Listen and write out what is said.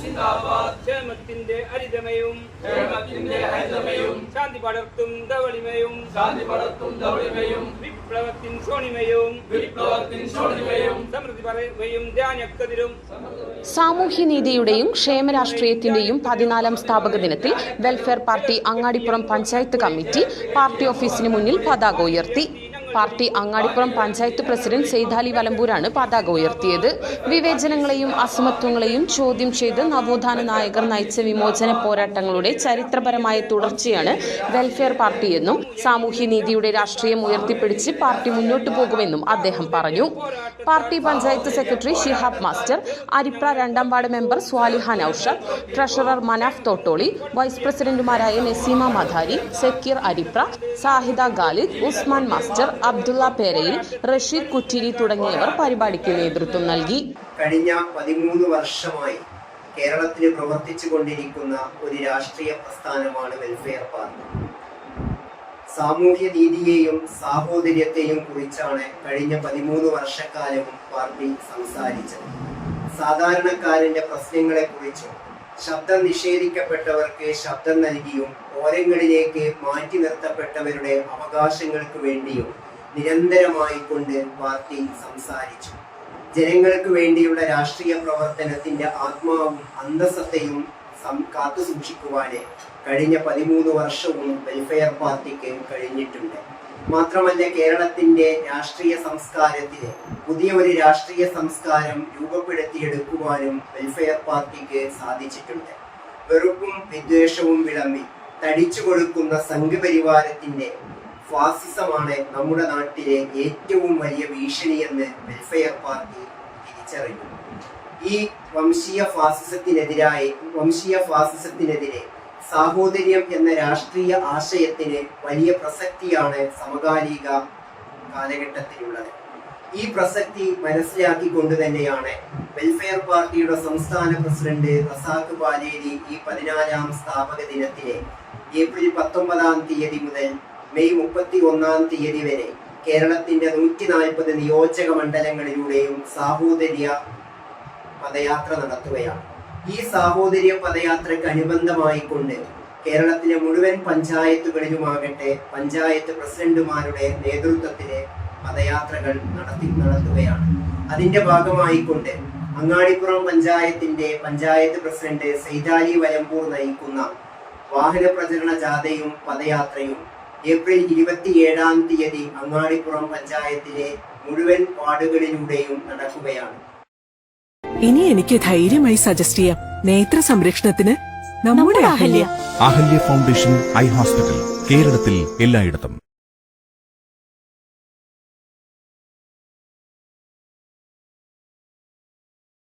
സിന്ദാബാദ് ക്ഷേമത്തിന്റെ ഹരിതമയും. ശാന്തി പടർത്തും ധവളിമയും. വിപ്ലവത്തിൻ സോണിമയും സമൃദ്ധി പറയുകയും ധ്യാനക്കതിരും. സാമൂഹ്യനീതിയുടെയും ക്ഷേമരാഷ്ട്രീയത്തിന്റെയും പതിനാലാം സ്ഥാപക ദിനത്തിൽ welfare party Angadipuram panchayat committee party ഓഫീസിന് മുന്നിൽ പതാക ഉയർത്തി. പാർട്ടി അങ്ങാടിപ്പുറം പഞ്ചായത്ത് പ്രസിഡന്റ് സെയ്താലി വലമ്പൂരാണ് പതാക ഉയർത്തിയത്. വിവേചനങ്ങളെയും അസമത്വങ്ങളെയും ചോദ്യം ചെയ്ത് നവോത്ഥാന നായകർ നയിച്ച വിമോചന പോരാട്ടങ്ങളുടെ ചരിത്രപരമായ തുടർച്ചയാണ് വെൽഫെയർ പാർട്ടിയെന്നും സാമൂഹ്യനീതിയുടെ രാഷ്ട്രീയം ഉയർത്തിപ്പിടിച്ച് പാർട്ടി മുന്നോട്ടു പോകുമെന്നും അദ്ദേഹം പറഞ്ഞു. Party panchayat secretary Shihab master Aripra രണ്ടാം ward member Swaliha Noushad treasurer Manaf Thottoli vice പ്രസിഡന്റുമാരായ നസീമ മധാരി സക്കീർ അരിപ്ര സാഹിദ ഖാലിദ് ഉസ്മാൻ മാസ്റ്റർ അബ്ദുള്ള പേരയിൽ റഷീദ് കുറ്റിരി തുടങ്ങിയവർ പരിപാടിക്ക് നേതൃത്വം നൽകി. കഴിഞ്ഞ പതിമൂന്ന് വർഷമായി കേരളത്തിൽ പ്രവർത്തിച്ചു കൊണ്ടിരിക്കുന്ന ഒരു രാഷ്ട്രീയ പ്രസ്ഥാനമാണ് വെൽഫെയർ പാർട്ടി സാമൂഹ്യ നീതിയെയും സാഹോദര്യത്തെയും കുറിച്ചാണ് കഴിഞ്ഞ പതിമൂന്ന് വർഷക്കാലവും പാർട്ടി സംസാരിച്ചത്. സാധാരണക്കാരന്റെ കുറിച്ചും ശബ്ദം നിഷേധിക്കപ്പെട്ടവർക്ക് ശബ്ദം നൽകിയും ഓരങ്ങളിലേക്ക് മാറ്റി നിർത്തപ്പെട്ടവരുടെ അവകാശങ്ങൾക്ക് വേണ്ടിയും നിരന്തരമായി കൊണ്ട് പാർട്ടി സംസാരിച്ചു. ജനങ്ങൾക്ക് വേണ്ടിയുള്ള രാഷ്ട്രീയ പ്രവർത്തനത്തിന്റെ ആത്മാവും അന്തസ്സത്തെയും കാത്തു സൂക്ഷിക്കുവാന് കഴിഞ്ഞ പതിമൂന്ന് വർഷവും വെൽഫെയർ പാർട്ടിക്ക് കഴിഞ്ഞിട്ടുണ്ട്. മാത്രമല്ല കേരളത്തിന്റെ രാഷ്ട്രീയ സംസ്കാരത്തിലെ പുതിയ ഒരു രാഷ്ട്രീയ സംസ്കാരം രൂപപ്പെടുത്തിയെടുക്കുവാനും വെൽഫെയർ പാർട്ടിക്ക് സാധിച്ചിട്ടുണ്ട്. വെറുപ്പും വിദ്വേഷവും വിളമ്പി തടിച്ചു കൊടുക്കുന്ന സംഘപരിവാരത്തിന്റെ ഫാസിസമാണ് നമ്മുടെ നാട്ടിലെ ഏറ്റവും വലിയ ഭീഷണിയെന്ന് വെൽഫെയർ പാർട്ടി തിരിച്ചറിഞ്ഞു. ഈ വംശീയ ഫാസിസത്തിനെതിരായി വംശീയ ഫാസിസത്തിനെതിരെ സാഹോദര്യം എന്ന രാഷ്ട്രീയ ആശയത്തിന് വലിയ പ്രസക്തിയാണ് സമകാലിക കാലഘട്ടത്തിലുള്ളത്. ഈ പ്രസക്തി മനസ്സിലാക്കിക്കൊണ്ട് തന്നെയാണ് വെൽഫെയർ പാർട്ടിയുടെ സംസ്ഥാന പ്രസിഡന്റ് റസാഖ് പാലേരി ഈ പതിനാലാം സ്ഥാപക ദിനത്തിലെ ഏപ്രിൽ പത്തൊമ്പതാം തീയതി മുതൽ മെയ് മുപ്പത്തി ഒന്നാം തീയതി വരെ കേരളത്തിന്റെ നൂറ്റി നാൽപ്പത് നിയോജക മണ്ഡലങ്ങളിലൂടെയും സാഹോദര്യ പദയാത്ര നടത്തുകയാണ്. ഈ സാഹോദര്യ പദയാത്രയ്ക്ക് അനുബന്ധമായി കൊണ്ട് കേരളത്തിലെ മുഴുവൻ പഞ്ചായത്തുകളിലുമാകട്ടെ പഞ്ചായത്ത് പ്രസിഡന്റുമാരുടെ നേതൃത്വത്തിൽ പദയാത്രകൾ നടത്തി നടത്തുകയാണ്. അതിന്റെ ഭാഗമായിക്കൊണ്ട് അങ്ങാടിപ്പുറം പഞ്ചായത്തിന്റെ പഞ്ചായത്ത് പ്രസിഡന്റ് സൈതാലി വലമ്പൂർ നയിക്കുന്ന വാഹന പ്രചരണ ജാഥയും പദയാത്രയും ഏപ്രിൽ ഇരുപത്തിയേഴാം തീയതി അങ്ങാടിപ്പുറം പഞ്ചായത്തിലെ മുഴുവൻ വാർഡുകളിലൂടെയും നടക്കുകയാണ്. ഇനി എനിക്ക് ധൈര്യമായി സജസ്റ്റ് ചെയ്യാം. നേത്ര സംരക്ഷണത്തിന് നമ്മുടെ Ahalya. Ahalya foundation eye hospital കേരളത്തിൽ എല്ലായിടത്തും.